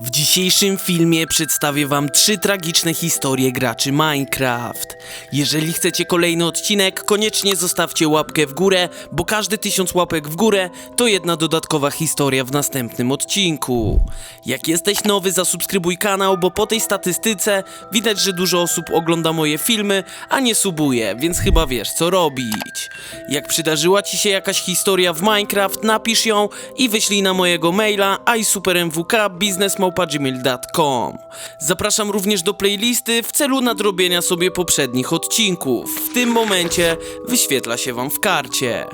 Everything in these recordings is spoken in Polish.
W dzisiejszym filmie przedstawię wam trzy tragiczne historie graczy Minecraft. Jeżeli chcecie kolejny odcinek, koniecznie zostawcie łapkę w górę, bo każdy tysiąc łapek w górę to jedna dodatkowa historia w następnym odcinku. Jak jesteś nowy, zasubskrybuj kanał, bo po tej statystyce widać, że dużo osób ogląda moje filmy, a nie subuje, więc chyba wiesz co robić. Jak przydarzyła ci się jakaś historia w Minecraft, napisz ją i wyślij na mojego maila isupermwk.biznesmałpa.gmail.com Zapraszam również do playlisty w celu nadrobienia sobie poprzednich odcinków. W tym momencie wyświetla się wam w karcie.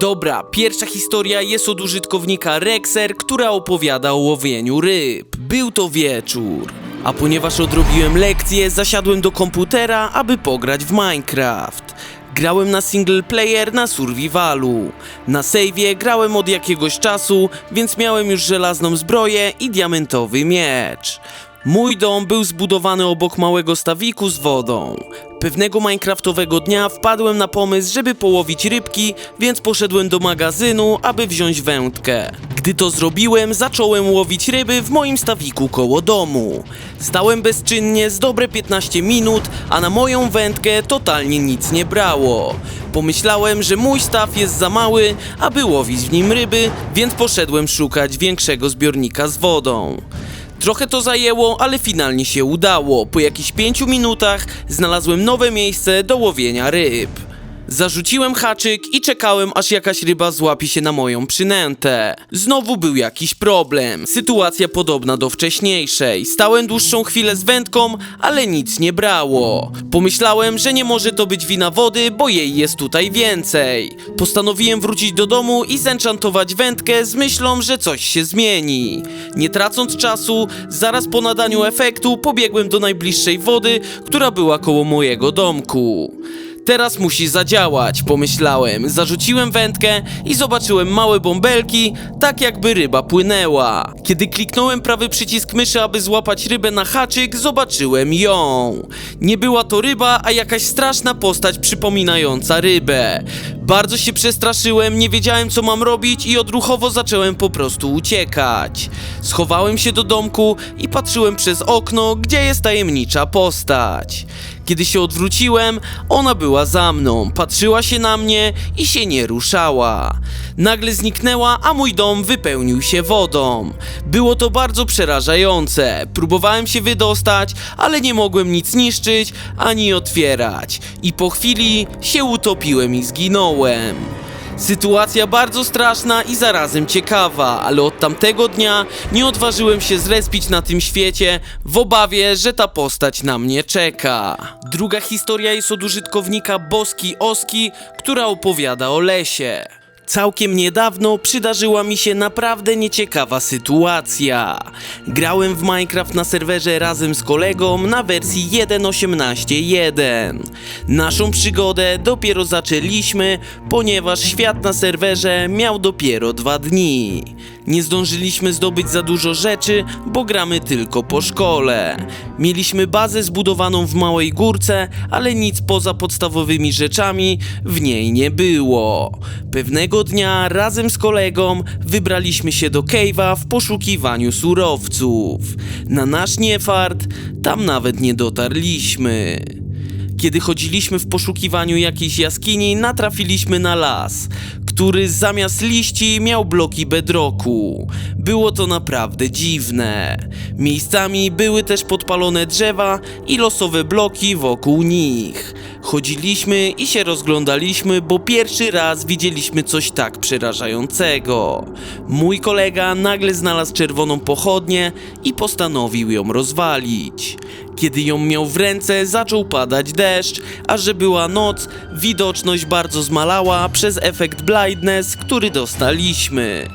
Dobra, pierwsza historia jest od użytkownika Rexer, która opowiada o łowieniu ryb. Był to wieczór. A ponieważ odrobiłem lekcję, zasiadłem do komputera, aby pograć w Minecraft. Grałem na single player na survivalu. Na save'ie grałem od jakiegoś czasu, więc miałem już żelazną zbroję i diamentowy miecz. Mój dom był zbudowany obok małego stawiku z wodą. Pewnego minecraftowego dnia wpadłem na pomysł, żeby połowić rybki, więc poszedłem do magazynu, aby wziąć wędkę. Gdy to zrobiłem, zacząłem łowić ryby w moim stawiku koło domu. Stałem bezczynnie z dobre 15 minut, a na moją wędkę totalnie nic nie brało. Pomyślałem, że mój staw jest za mały, aby łowić w nim ryby, więc poszedłem szukać większego zbiornika z wodą. Trochę to zajęło, ale finalnie się udało. Po jakichś pięciu minutach znalazłem nowe miejsce do łowienia ryb. Zarzuciłem haczyk i czekałem, aż jakaś ryba złapie się na moją przynętę. Znowu był jakiś problem. Sytuacja podobna do wcześniejszej. Stałem dłuższą chwilę z wędką, ale nic nie brało. Pomyślałem, że nie może to być wina wody, bo jej jest tutaj więcej. Postanowiłem wrócić do domu i zenchantować wędkę z myślą, że coś się zmieni. Nie tracąc czasu, zaraz po nadaniu efektu pobiegłem do najbliższej wody, która była koło mojego domku. Teraz musi zadziałać, pomyślałem. Zarzuciłem wędkę i zobaczyłem małe bąbelki, tak jakby ryba płynęła. Kiedy kliknąłem prawy przycisk myszy, aby złapać rybę na haczyk, zobaczyłem ją. Nie była to ryba, a jakaś straszna postać przypominająca rybę. Bardzo się przestraszyłem, nie wiedziałem co mam robić i odruchowo zacząłem po prostu uciekać. Schowałem się do domku i patrzyłem przez okno, gdzie jest tajemnicza postać. Kiedy się odwróciłem, ona była za mną, patrzyła się na mnie i się nie ruszała. Nagle zniknęła, a mój dom wypełnił się wodą. Było to bardzo przerażające. Próbowałem się wydostać, ale nie mogłem nic niszczyć ani otwierać. I po chwili się utopiłem i zginąłem. Sytuacja bardzo straszna i zarazem ciekawa, ale od tamtego dnia nie odważyłem się zrespić na tym świecie w obawie, że ta postać na mnie czeka. Druga historia jest od użytkownika Boski Oski, która opowiada o lesie. Całkiem niedawno przydarzyła mi się naprawdę nieciekawa sytuacja. Grałem w Minecraft na serwerze razem z kolegą na wersji 1.18.1. Naszą przygodę dopiero zaczęliśmy, ponieważ świat na serwerze miał dopiero dwa dni. Nie zdążyliśmy zdobyć za dużo rzeczy, bo gramy tylko po szkole. Mieliśmy bazę zbudowaną w małej górce, ale nic poza podstawowymi rzeczami w niej nie było. Pewnego dnia razem z kolegą wybraliśmy się do cave'a w poszukiwaniu surowców. Na nasz niefart tam nawet nie dotarliśmy. Kiedy chodziliśmy w poszukiwaniu jakiejś jaskini, natrafiliśmy na las, który zamiast liści miał bloki bedroku. Było to naprawdę dziwne. Miejscami były też podpalone drzewa i losowe bloki wokół nich. Chodziliśmy i się rozglądaliśmy, bo pierwszy raz widzieliśmy coś tak przerażającego. Mój kolega nagle znalazł czerwoną pochodnię i postanowił ją rozwalić. Kiedy ją miał w ręce, zaczął padać deszcz, a że była noc, widoczność bardzo zmalała przez efekt blindness, który dostaliśmy.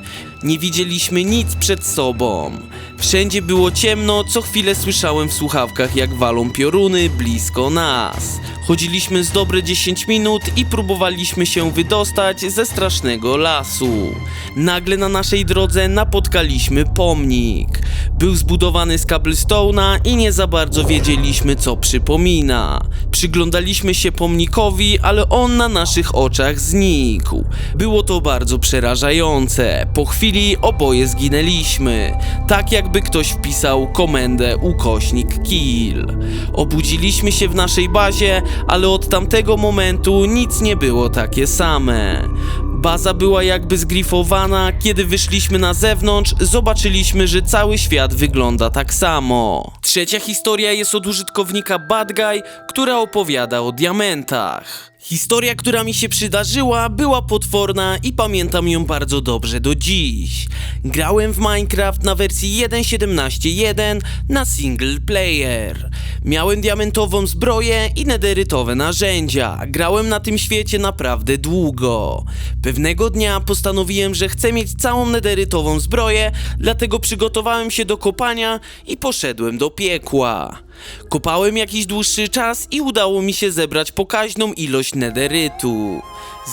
Nie widzieliśmy nic przed sobą. Wszędzie było ciemno, co chwilę słyszałem w słuchawkach jak walą pioruny blisko nas. Chodziliśmy z dobre 10 minut i próbowaliśmy się wydostać ze strasznego lasu. Nagle na naszej drodze napotkaliśmy pomnik. Był zbudowany z cobblestone'a i nie za bardzo wiedzieliśmy co przypomina. Przyglądaliśmy się pomnikowi, ale on na naszych oczach znikł. Było to bardzo przerażające. Po chwili oboje zginęliśmy. Tak jakby ktoś wpisał komendę ukośnik kill. Obudziliśmy się w naszej bazie, ale od tamtego momentu nic nie było takie same. Baza była jakby zgrifowana, kiedy wyszliśmy na zewnątrz, zobaczyliśmy, że cały świat wygląda tak samo. Trzecia historia jest od użytkownika Bad Guy, która opowiada o diamentach. Historia, która mi się przydarzyła, była potworna i pamiętam ją bardzo dobrze do dziś. Grałem w Minecraft na wersji 1.17.1 na single player. Miałem diamentową zbroję i nederytowe narzędzia. Grałem na tym świecie naprawdę długo. Pewnego dnia postanowiłem, że chcę mieć całą nederytową zbroję, dlatego przygotowałem się do kopania i poszedłem do piekła. Kopałem jakiś dłuższy czas i udało mi się zebrać pokaźną ilość nederytu.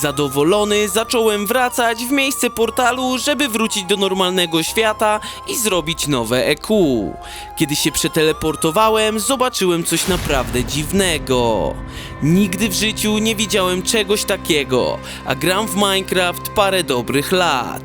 Zadowolony zacząłem wracać w miejsce portalu, żeby wrócić do normalnego świata i zrobić nowe EQ. Kiedy się przeteleportowałem, zobaczyłem coś naprawdę dziwnego. Nigdy w życiu nie widziałem czegoś takiego, a gram w Minecraft parę dobrych lat.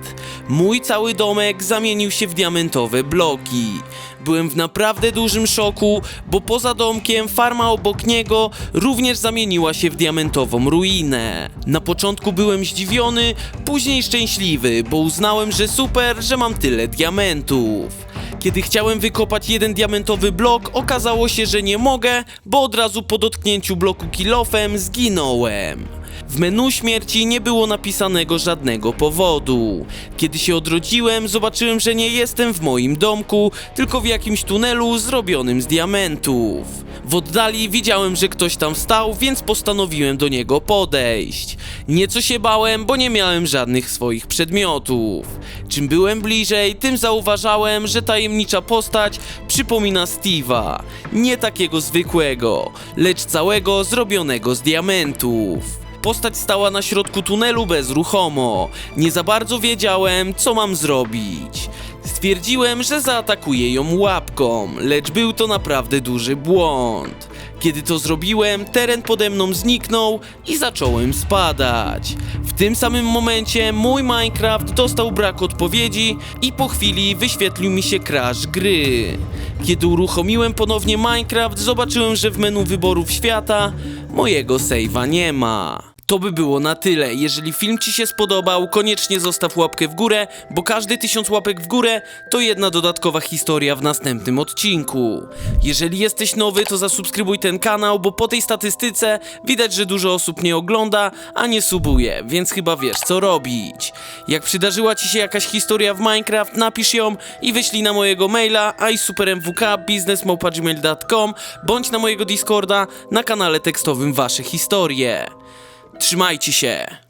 Mój cały domek zamienił się w diamentowe bloki. Byłem w naprawdę dużym szoku, bo poza domkiem farma obok niego również zamieniła się w diamentową ruinę. Na początku byłem zdziwiony, później szczęśliwy, bo uznałem, że super, że mam tyle diamentów. Kiedy chciałem wykopać jeden diamentowy blok, okazało się, że nie mogę, bo od razu po dotknięciu bloku kilofem zginąłem. W menu śmierci nie było napisanego żadnego powodu. Kiedy się odrodziłem, zobaczyłem, że nie jestem w moim domku, tylko w jakimś tunelu zrobionym z diamentów. W oddali widziałem, że ktoś tam stał, więc postanowiłem do niego podejść. Nieco się bałem, bo nie miałem żadnych swoich przedmiotów. Czym byłem bliżej, tym zauważałem, że tajemnicza postać przypomina Steve'a. Nie takiego zwykłego, lecz całego zrobionego z diamentów. Postać stała na środku tunelu bezruchomo. Nie za bardzo wiedziałem, co mam zrobić. Stwierdziłem, że zaatakuję ją łapką, lecz był to naprawdę duży błąd. Kiedy to zrobiłem, teren pode mną zniknął i zacząłem spadać. W tym samym momencie mój Minecraft dostał brak odpowiedzi i po chwili wyświetlił mi się crash gry. Kiedy uruchomiłem ponownie Minecraft, zobaczyłem, że w menu wyborów świata mojego save'a nie ma. To by było na tyle. Jeżeli film Ci się spodobał, koniecznie zostaw łapkę w górę, bo każdy tysiąc łapek w górę to jedna dodatkowa historia w następnym odcinku. Jeżeli jesteś nowy, to zasubskrybuj ten kanał, bo po tej statystyce widać, że dużo osób nie ogląda, a nie subuje, więc chyba wiesz co robić. Jak przydarzyła Ci się jakaś historia w Minecraft, napisz ją i wyślij na mojego maila isupermwk.biznesmałpa.gmail.com bądź na mojego Discorda na kanale tekstowym Wasze historie. Trzymajcie się!